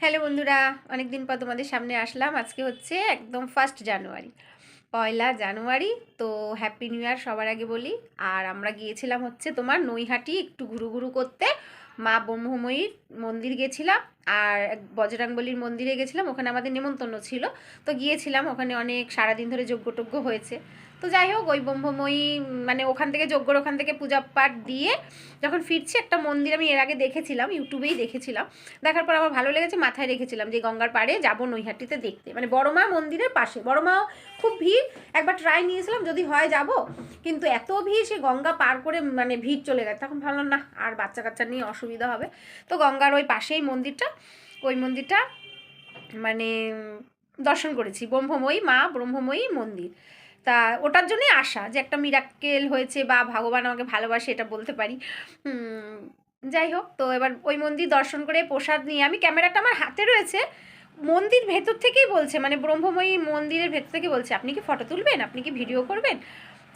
Hello বন্ধুরা অনেক দিন পর তোমাদের সামনে আসলাম। আজকে হচ্ছে একদম ফার্স্ট জানুয়ারি পয়লা জানুয়ারি তো হ্যাপি নিউ ইয়ার সবার আগে বলি। আর আমরা গিয়েছিলাম হচ্ছে তোমার নৈহাটি একটু ঘুরু ঘুরু করতে। মা ব্রহ্মময়ীর মন্দির গেছিলাম আর বজরাঙ্গলির মন্দিরে গেছিলাম, ওখানে আমাদের নেমন্তন্ন ছিল। তো গিয়েছিলাম, ওখানে অনেক সারাদিন ধরে যজ্ঞটজ্ঞ হয়েছে। তো যাই হোক, ওই ব্রহ্মময়ী মানে ওখান থেকে যজ্ঞর ওখান থেকে পূজা পাঠ দিয়ে যখন ফিরছি, একটা মন্দির আমি এর আগে দেখেছিলাম, ইউটিউবেই দেখেছিলাম। দেখার পর আমার ভালো লেগেছে, মাথায় রেখেছিলাম যে গঙ্গার পাড়ে যাব নৈহাটিতে দেখতে। মানে বড় মা মন্দিরের পাশে, বড় মাও খুব ভিড়, একবার ট্রাই নিয়েছিলাম, যদি হয় যাব। কিন্তু এত ভিড়, সে গঙ্গা পার করে মানে ভিড় চলে গেছে। তখন ভাবলাম, না, আর বাচ্চা কাচ্চা নিয়ে অসুবিধা হবে। তো গঙ্গার ওই পাশেই মন্দিরটা, ওই মন্দিরটা মানে দর্শন করেছি। ব্রহ্মময়ী মা, ব্রহ্মময়ী মন্দির। তা ওটার জন্যই আশা যে একটা মিরাক্কেল হয়েছে বা ভগবান আমাকে ভালোবাসে এটা বলতে পারি। যাই হোক, তো এবার ওই মন্দির দর্শন করে প্রসাদ নিয়ে আমি ক্যামেরাটা আমার হাতে রয়েছে। মন্দির ভেতর থেকেই বলছে মানে ব্রহ্মময়ী মন্দিরের ভেতর থেকে বলছে, আপনি কি ফটো তুলবেন? আপনি কি ভিডিও করবেন?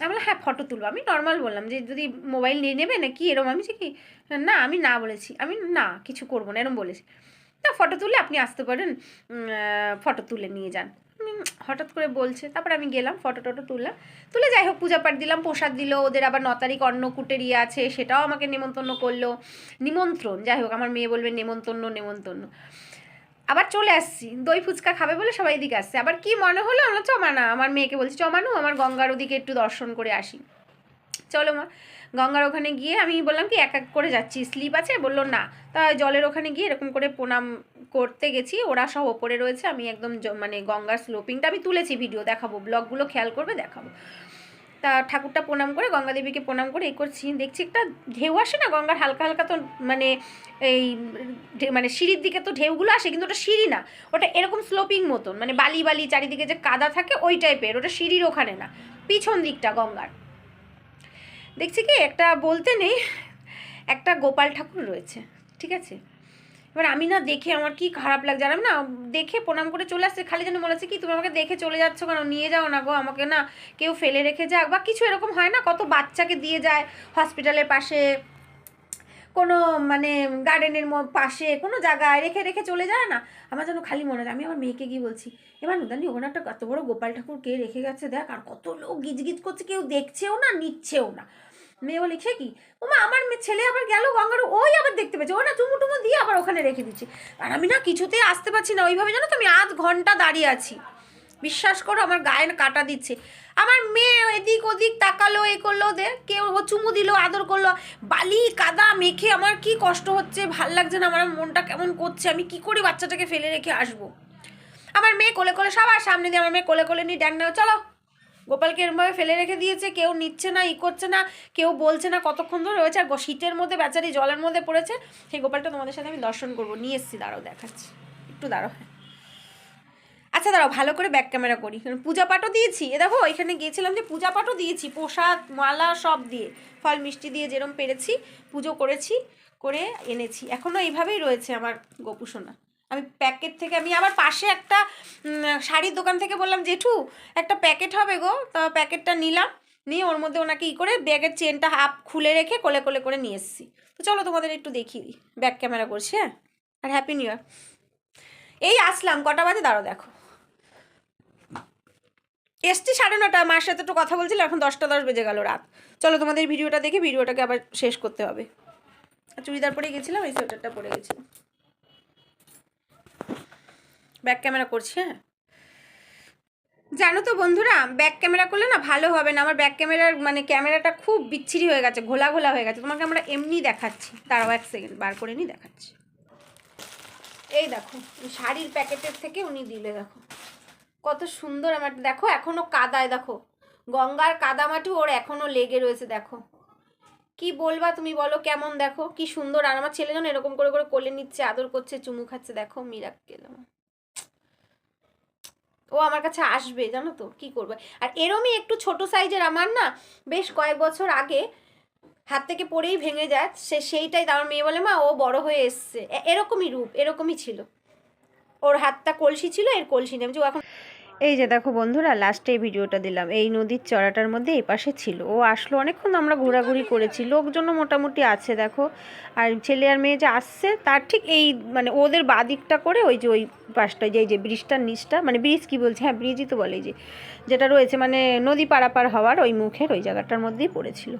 আমি বললাম হ্যাঁ ফটো তুলবো। আমি নর্মাল বললাম যে, যদি মোবাইল নিয়ে নেবে না কি এরম আমি কি, না, আমি না, বলেছি। আমি, না, কিছু করব না, এরম বলেছি। তা ফটো তুলে আপনি আসতে পারেন ফটো তুলে নিয়ে যান। হঠাৎ করে বলছে, তারপর আমি গেলাম ফটো টটো তুললাম। তুলে যাই হোক, পূজা পাঠ দিলাম, প্রসাদ দিল, ওদের আবার ন তারিখ অন্নকূটের ইয়ে আছে, সেটাও আমাকে নেমন্তন্ন করল। নিমন্ত্রণ, যাই হোক, আমার মেয়ে বলবে নেমন্তন্ন নেমন্তন্ন আবার চলে আসছি। দই ফুচকা খাবে বলে সবাই এদিকে আসছে। আবার কি মনে হলো আমরা চমানা? আমার মেয়েকে বলছি, চমানু, আমার গঙ্গার ওদিকে একটু দর্শন করে আসি। চলো মা, গঙ্গার ওখানে গিয়ে আমি বললাম কি, এক এক করে যাচ্ছি। স্লিপ আছে? বলল, না। তা জলের ওখানে গিয়ে এরকম করে প্রণাম করতে গেছি। ওরা সব ওপরে রয়েছে। আমি একদম মানে গঙ্গার স্লোপিংটা আমি তুলেছি ভিডিও দেখাবো। ব্লগগুলো খেয়াল করবে, দেখাবো। তা ঠাকুরটা প্রণাম করে গঙ্গা দেবীকে প্রণাম করে এই করছি। দেখছি একটা ঢেউ আসে না, গঙ্গার হালকা হালকা তো মানে এই মানে সিঁড়ির দিকে তো ঢেউগুলো আসে, কিন্তু ওটা সিঁড়ি না। ওটা এরকম স্লোপিং মতন মানে বালি বালি চারিদিকে যে কাদা থাকে ওই টাইপের ওটা সিঁড়ির ওখানে না, পিছন দিকটা গঙ্গার। দেখছি কি, একটা বলতে নেই, একটা গোপাল ঠাকুর রয়েছে, ঠিক আছে? এবার আমি না দেখে আমার কি খারাপ লাগছে, আর আমি না দেখে প্রণাম করে চলে আসছে, খালি যেন মনে হচ্ছে কি তুমি আমাকে দেখে চলে যাচ্ছ কেন, নিয়ে যাও না গো, আমাকে না কেউ ফেলে রেখে যাক, বা কিছু এরকম হয় না, কত বাচ্চাকে দিয়ে যায় হসপিটালের পাশে, কোনো মানে গার্ডেনের পাশে, কোনো জায়গায় রেখে রেখে চলে যায় না, আমার যেন খালি মনে হয়, আমি আমার মেয়েকে গিয়ে বলছি, এবার নুদানি, ওখানে একটা কত বড় গোপাল ঠাকুর কে রেখে গেছে দেখ, আর কত লোক গিজগিজ করছে, কেউ দেখছেও না, নিচ্ছেও না মেয়ে বলে, সে কি? ওমা আমার ছেলে আবার গেল গঙ্গার ওই আবার দেখতে পেয়েছে। ও না চুমু টুমু দিয়ে আবার ওখানে রেখে দিচ্ছে আর আমি না কিছুতেই আসতে পারছি না। ওইভাবে জানো তো আমি আধ ঘণ্টা দাঁড়িয়ে আছি। বিশ্বাস করো আমার গায়ে কাটা দিচ্ছে। আমার মেয়ে এদিক ওদিক তাকালো, এ করল, দে, কেউ ও চুমু দিল, আদর করল। বালি, কাদা, মেখে আমার কি কষ্ট হচ্ছে, ভালো লাগছে না, আমার মনটা কেমন করছে, আমি কি করে বাচ্চাটাকে ফেলে রেখে আসব? আমার মেয়ে কোলে কোলে সবার সামনে দিয়ে আমার মেয়ে কোলে কোলে নিয়ে ড্যাং নাও চলো। গোপালকে এরমভাবে ফেলে রেখে দিয়েছে, কেউ নিচ্ছে না, ই করছে না, কেউ বলছে না কতক্ষণ ধরে রয়েছে, আর শীতের মধ্যে, বেচারি জলের মধ্যে পড়েছে। সেই গোপালটা তোমাদের সাথে আমি দর্শন করব। নিয়ে এসছি, দাঁড়াও দেখাচ্ছি। একটু দাঁড়াও হ্যাঁ। আচ্ছা দাঁড়াও, ভালো করে ব্যাক ক্যামেরা করি। কারণ পূজা পাঠও দিয়েছি। এ দেখো, এখানে গিয়েছিলাম যে পূজা পাঠও দিয়েছি, প্রসাদ, মালা সব দিয়ে। ফল, মিষ্টি দিয়ে যেরম পেরেছি, পুজো করেছি, করে এনেছি। এখনও এইভাবেই রয়েছে আমার গোপুসোনা। আমি প্যাকেট থেকে, আমি আবার পাশে একটা শাড়ির দোকান থেকে বললাম, জেঠু, একটা প্যাকেট হবে গো। তা প্যাকেটটা নিলাম, নিয়ে ওর মধ্যে ওনাকে ই করে ব্যাগের চেনটা হাফ খুলে রেখে কোলে কোলে করে নিয়ে এসেছি। তো চলো তোমাদের একটু দেখিয়ে দিই ব্যাক ক্যামেরা করছি হ্যাঁ? আর হ্যাপি নিউ ইয়ার এই আসলাম, কটা বাজে? দাঁড়ো দেখো। এসছি সাড়ে নটা, মার সাথে একটু কথা বলছিল, এখন দশটা দশ বেজে গেল রাত। চলো তোমাদের ভিডিওটা দেখে, ভিডিওটাকে আবার শেষ করতে হবে। চুড়িদার পরে গেছিলাম, এই সোয়েটারটা পরে গেছিলাম। ব্যাক ক্যামেরা করছি হ্যাঁ? জানো তো বন্ধুরা, ব্যাক ক্যামেরা করলে না ভালো হবে না। আমার ব্যাক ক্যামেরার মানে ক্যামেরাটা খুব বিচ্ছিরি হয়ে গেছে, ঘোলা ঘোলা হয়ে গেছে। তোমাকে আমরা এমনি দেখাচ্ছি। দাঁড়াও এক সেকেন্ড বার করে নিই দেখাচ্ছি। এই দেখো শাড়ির প্যাকেটের থেকে উনি দিলে, দেখো। কত সুন্দর আমার, দেখো, এখনও কাদায়, দেখো। গঙ্গার কাদামাটি ওর এখনও লেগে রয়েছে, দেখো। কি বলবা তুমি বলো, কেমন, দেখো। কি সুন্দর, আর আমার ছেলে যেন এরকম করে করে কোলে নিচ্ছে, আদর করছে, চুমু খাচ্ছে, দেখো মিরাক গেলাম ও আমার কাছে আসবে, জানো তো, কি করবে? আর এরমই একটু ছোট সাইজের আমার না, বেশ কয়েক বছর আগে হাত থেকে পড়েই ভেঙে যায়, সে সেইটাই তার মেয়ে বলে, মা, ও বড় হয়ে এসছে। এরকমই রূপ, এরকমই ছিল। ওর হাতটা কলসি ছিল, এর কলসি নেমছে ও এখন এই যে দেখো বন্ধুরা লাস্টে এই ভিডিওটা দিলাম। এই নদীর চড়াটার মধ্যে এই পাশে ছিল। ও আসলো অনেকক্ষণ আমরা ঘোরাঘুরি করেছি। লোকজনও মোটামুটি আছে, দেখো। আর ছেলে আর মেয়ে যে আসছে, তার ঠিক এই মানে ওদের বাদিকটা করে ওই যে ওই পাশটা, যে এই যে ব্রিজটার নিচটা মানে ব্রিজ কি বলছে? হ্যাঁ ব্রিজই তো বলে যে, যেটা রয়েছে মানে নদী পারাপার হওয়ার ওই মুখের ওই জায়গাটার মধ্যেই পড়েছিল।